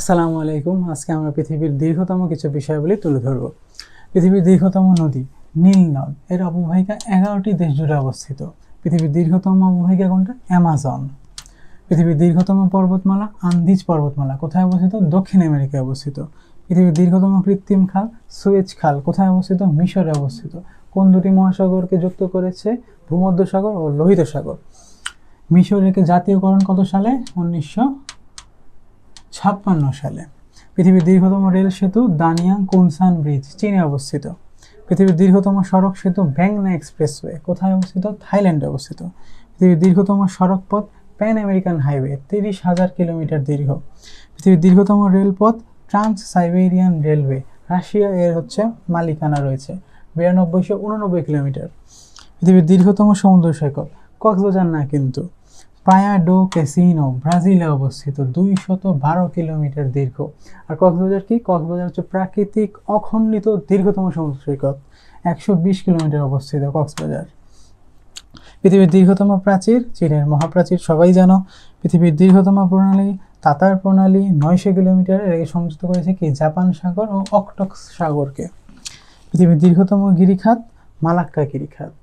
আসসালামু আলাইকুম। আজকে আমরা পৃথিবীর দীর্ঘতম কিছু বিষয়াবলী তুলে ধরব। পৃথিবীর দীর্ঘতম নদী, নীল নদ, এর অববাহিকা এগারোটি দেশ জুড়ে অবস্থিত। পৃথিবীর দীর্ঘতম অববাহিকা কোনটা? অ্যামাজন। পৃথিবীর দীর্ঘতম পর্বতমালা, আন্দিজ পর্বতমালা, কোথায় অবস্থিত? দক্ষিণ আমেরিকায় অবস্থিত। পৃথিবীর দীর্ঘতম কৃত্রিম খাল, সুয়েজ খাল, কোথায় অবস্থিত? মিশরে অবস্থিত। কোন দুটি মহাসাগরকে যুক্ত করেছে? ভূমধ্যসাগর ও লোহিত সাগর মিশরকে জাতীয়করণ কত সালে? উনিশশো ছাপ্পান্ন সালে। পৃথিবীর দীর্ঘতম রেল সেতু দানিয়াং কুনসান ব্রিজ, চীনে অবস্থিত। পৃথিবীর দীর্ঘতম সড়ক সেতু ব্যাংনা এক্সপ্রেসওয়ে, কোথায় অবস্থিত? থাইল্যান্ডে অবস্থিত। পৃথিবীর দীর্ঘতম সড়ক পথ প্যান আমেরিকান হাইওয়ে, তিরিশ হাজার কিলোমিটার দীর্ঘ। পৃথিবীর দীর্ঘতম রেলপথ ট্রান্স সাইবেরিয়ান রেলওয়ে, রাশিয়া এর হচ্ছে মালিকানা রয়েছে বিরানব্বইশো উননব্বই কিলোমিটার। পৃথিবীর দীর্ঘতম সমুদ্র সৈকত, কক্সবাজার না কিন্তু। প্রায়া ডো ক্যাসিনো ব্রাজিলে অবস্থিত দুইশত বারো কিলোমিটার দীর্ঘ। আর কক্সবাজার কি? কক্সবাজার হচ্ছে প্রাকৃতিক অখণ্ডিত দীর্ঘতম সমুদ্র সৈকত একশো বিশ কিলোমিটার অবস্থিত কক্সবাজার। পৃথিবীর দীর্ঘতম প্রাচীর, চীনের মহাপ্রাচীর, সবাই জানো। পৃথিবীর দীর্ঘতম প্রণালী, তাতার প্রণালী, নয়শো কিলোমিটার এর সংযুক্ত করেছে কি? জাপান সাগর ও অকটক্স সাগরকে। পৃথিবীর দীর্ঘতম গিরিখাত, মালাক্কা গিরিখাত।